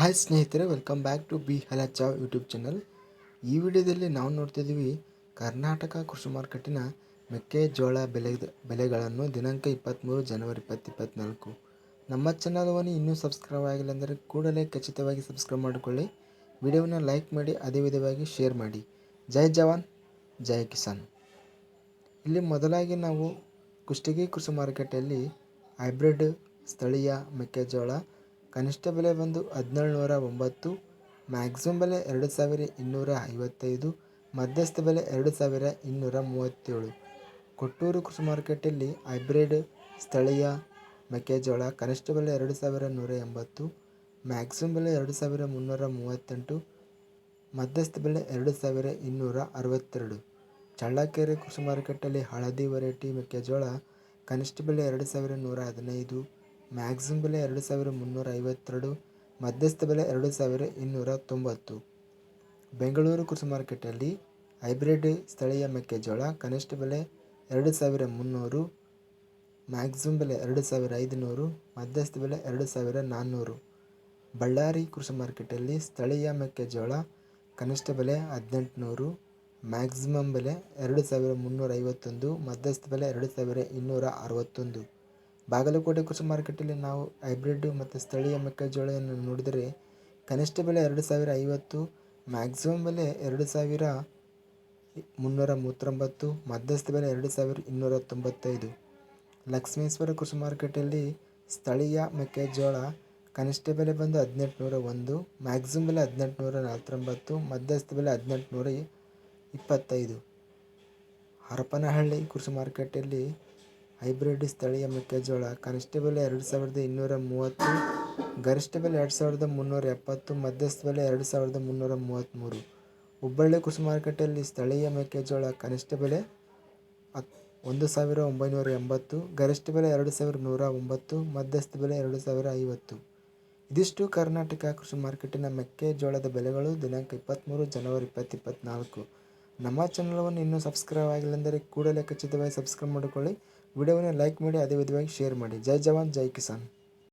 Hi ಸ್ನೇಹಿತರೆ welcome back to B ಹಲಚಾವ್ YouTube channel ಈ ವಿಡಿಯೋದಲ್ಲಿ ನಾವು ನೋಡ್ತಿದ್ದೀವಿ ಕರ್ನಾಟಕ ಕೃಷಿ ಮಾರುಕಟ್ಟೆನ ಮೆಕ್ಕೆಜೋಳ ಬೆಲೆ, ಬೆಲೆಗಳನ್ನು ದಿನಾಂಕ ಇಪ್ಪತ್ತ್ಮೂರು ಜನವರಿ ಇಪ್ಪತ್ತು ಇಪ್ಪತ್ತ್ನಾಲ್ಕು ನಮ್ಮ ಚಾನಲ್ವನ್ನು ಇನ್ನೂ ಸಬ್ಸ್ಕ್ರೈಬ್ ಆಗಿಲ್ಲ ಅಂದರೆ ಕೂಡಲೇ ಖಚಿತವಾಗಿ ಸಬ್ಸ್ಕ್ರೈಬ್ ಮಾಡಿಕೊಳ್ಳಿ. ವಿಡಿಯೋವನ್ನು ಲೈಕ್ ಮಾಡಿ, ಅದೇ ವಿಧವಾಗಿ ಶೇರ್ ಮಾಡಿ. ಜೈ ಜವಾನ್, ಜೈ ಕಿಸಾನ್. ಇಲ್ಲಿ ಮೊದಲಾಗಿ ನಾವು ಕುಷ್ಟಗಿ ಕೃಷಿ ಮಾರುಕಟ್ಟೆಯಲ್ಲಿ ಹೈಬ್ರಿಡ್ ಸ್ಥಳೀಯ ಮೆಕ್ಕೆಜೋಳ ಕನಿಷ್ಠ ಬೆಲೆ ಬಂದು ಹದಿನೇಳು ನೂರ ಒಂಬತ್ತು ಮ್ಯಾಕ್ಸಿಮಮ್ ಬೆಲೆ ಎರಡು ಸಾವಿರ ಇನ್ನೂರ ಐವತ್ತೈದು ಮಧ್ಯಸ್ಥ ಬೆಲೆ ಎರಡು ಸಾವಿರ ಇನ್ನೂರ ಮೂವತ್ತೇಳು ಕೊಟ್ಟೂರು ಕೃಷಿ ಮಾರುಕಟ್ಟೆಯಲ್ಲಿ ಹೈಬ್ರಿಡ್, ಸ್ಥಳೀಯ ಮೆಕ್ಕೆಜೋಳ ಕನಿಷ್ಠ ಬೆಲೆ ಎರಡು ಸಾವಿರ ನೂರ ಎಂಬತ್ತು ಮ್ಯಾಕ್ಸಿಮಮ್ ಬೆಲೆ ಎರಡು ಸಾವಿರ ಮುನ್ನೂರ ಮೂವತ್ತೆಂಟು ಮಧ್ಯಸ್ಥ ಬೆಲೆ ಎರಡು ಸಾವಿರ ಇನ್ನೂರ ಅರವತ್ತೆರಡು ಚಳ್ಳಕೆರೆ ಕೃಷಿ ಮಾರುಕಟ್ಟೆಯಲ್ಲಿ ಹಳದಿ ವೆರೈಟಿ ಮೆಕ್ಕೆಜೋಳ ಕನಿಷ್ಠ ಬೆಲೆ ಎರಡು ಸಾವಿರ ನೂರ ಹದಿನೈದು ಮ್ಯಾಕ್ಸಿಮಮ್ ಬೆಲೆ ಎರಡು ಸಾವಿರ ಮುನ್ನೂರ ಐವತ್ತೆರಡು, ಮಧ್ಯಸ್ಥ ಬೆಲೆ ಎರಡು ಸಾವಿರ ಇನ್ನೂರ ತೊಂಬತ್ತು. ಬೆಂಗಳೂರು ಕೃಷಿ ಮಾರ್ಕೆಟಲ್ಲಿ ಹೈಬ್ರಿಡ್ ಸ್ಥಳೀಯ ಮೆಕ್ಕೆಜೋಳ ಕನಿಷ್ಠ ಬೆಲೆ ಎರಡು ಸಾವಿರ ಮುನ್ನೂರು ಮ್ಯಾಕ್ಸಿಮಮ್ ಬೆಲೆ ಎರಡು ಸಾವಿರ ಐದುನೂರು, ಮಧ್ಯಸ್ಥ ಬೆಲೆ ಎರಡು ಸಾವಿರ ನಾನ್ನೂರು. ಬಳ್ಳಾರಿ ಕೃಷಿ ಮಾರ್ಕೆಟಲ್ಲಿ ಸ್ಥಳೀಯ ಮೆಕ್ಕೆಜೋಳ ಕನಿಷ್ಠ ಬೆಲೆ ಹದಿನೆಂಟುನೂರು, ಮ್ಯಾಕ್ಸಿಮಮ್ ಬೆಲೆ ಎರಡು ಸಾವಿರ ಮುನ್ನೂರ ಐವತ್ತೊಂದು, ಮಧ್ಯಸ್ಥ ಬೆಲೆ ಎರಡು ಸಾವಿರ ಇನ್ನೂರ ಅರವತ್ತೊಂದು. ಬಾಗಲಕೋಟೆ ಕೃಷಿ ಮಾರುಕಟ್ಟೆಯಲ್ಲಿ ನಾವು ಹೈಬ್ರಿಡ್ ಮತ್ತು ಸ್ಥಳೀಯ ಮೆಕ್ಕೆಜೋಳವನ್ನು ನೋಡಿದರೆ ಕನಿಷ್ಠ ಬೆಲೆ ಎರಡು ಸಾವಿರ ಐವತ್ತು ಮ್ಯಾಕ್ಸಿಮಮ್ ಬೆಲೆ ಎರಡು ಸಾವಿರ ಮುನ್ನೂರ ಮೂವತ್ತೊಂಬತ್ತು, ಮಧ್ಯಸ್ಥ ಬೆಲೆ ಎರಡು ಸಾವಿರ ಇನ್ನೂರ ತೊಂಬತ್ತೈದು. ಲಕ್ಷ್ಮೇಶ್ವರ ಕೃಷಿ ಮಾರುಕಟ್ಟೆಯಲ್ಲಿ ಸ್ಥಳೀಯ ಮೆಕ್ಕೆಜೋಳ ಕನಿಷ್ಠ ಬೆಲೆ ಬಂದು ಹದಿನೆಂಟುನೂರ ಒಂದು ಮ್ಯಾಕ್ಸಿಮಮ್ ಬೆಲೆ ಹದಿನೆಂಟುನೂರ ನಲವತ್ತೊಂಬತ್ತು, ಮಧ್ಯಸ್ಥ ಬೆಲೆ ಹದಿನೆಂಟುನೂರ ಇಪ್ಪತ್ತೈದು. ಹರಪನಹಳ್ಳಿ ಕೃಷಿ ಮಾರುಕಟ್ಟೆಯಲ್ಲಿ ಹೈಬ್ರಿಡ್ ಸ್ಥಳೀಯ ಮೆಕ್ಕೆಜೋಳ ಕನಿಷ್ಠ ಬೆಲೆ ಎರಡು ಸಾವಿರದ ಇನ್ನೂರ ಮೂವತ್ತು ಗರಿಷ್ಠ ಬೆಲೆ ಎರಡು ಸಾವಿರದ ಮುನ್ನೂರ ಎಪ್ಪತ್ತು ಮಧ್ಯಸ್ಥ ಬೆಲೆ ಎರಡು ಸಾವಿರದ ಮುನ್ನೂರ ಮೂವತ್ತ್ಮೂರು ಹುಬ್ಬಳ್ಳಿ ಕೃಷಿ ಮಾರುಕಟ್ಟೆಯಲ್ಲಿ ಸ್ಥಳೀಯ ಮೆಕ್ಕೆಜೋಳ ಕನಿಷ್ಠ ಬೆಲೆ ಒಂದು ಸಾವಿರ ಒಂಬೈನೂರ ಎಂಬತ್ತು ಗರಿಷ್ಠ ಬೆಲೆ ಎರಡು ಸಾವಿರ ನೂರ ಒಂಬತ್ತು ಮಧ್ಯಸ್ಥ ಬೆಲೆ ಎರಡು ಸಾವಿರ ಐವತ್ತು. ಇದಿಷ್ಟು ಕರ್ನಾಟಕ ಕೃಷಿ ಮಾರ್ಕೆಟಿನ ಮೆಕ್ಕೆಜೋಳದ ಬೆಲೆಗಳು ದಿನಾಂಕ ಇಪ್ಪತ್ತ್ಮೂರು ಜನವರಿ ಇಪ್ಪತ್ತು ಇಪ್ಪತ್ತ್ನಾಲ್ಕು ನಮ್ಮ ಚಾನಲವನ್ನು ಇನ್ನೂ ಸಬ್ಸ್ಕ್ರೈಬ್ ಆಗಿಲ್ಲ ಅಂದರೆ ಕೂಡಲೇ ಖಚಿತವಾಗಿ ಸಬ್ಸ್ಕ್ರೈಬ್ ಮಾಡಿಕೊಳ್ಳಿ. ವಿಡಿಯೋವನ್ನು ಲೈಕ್ ಮಾಡಿ, ಅದೇ ವಿಧವಾಗಿ ಶೇರ್ ಮಾಡಿ. ಜೈ ಜವಾನ್, ಜೈ ಕಿಸಾನ್.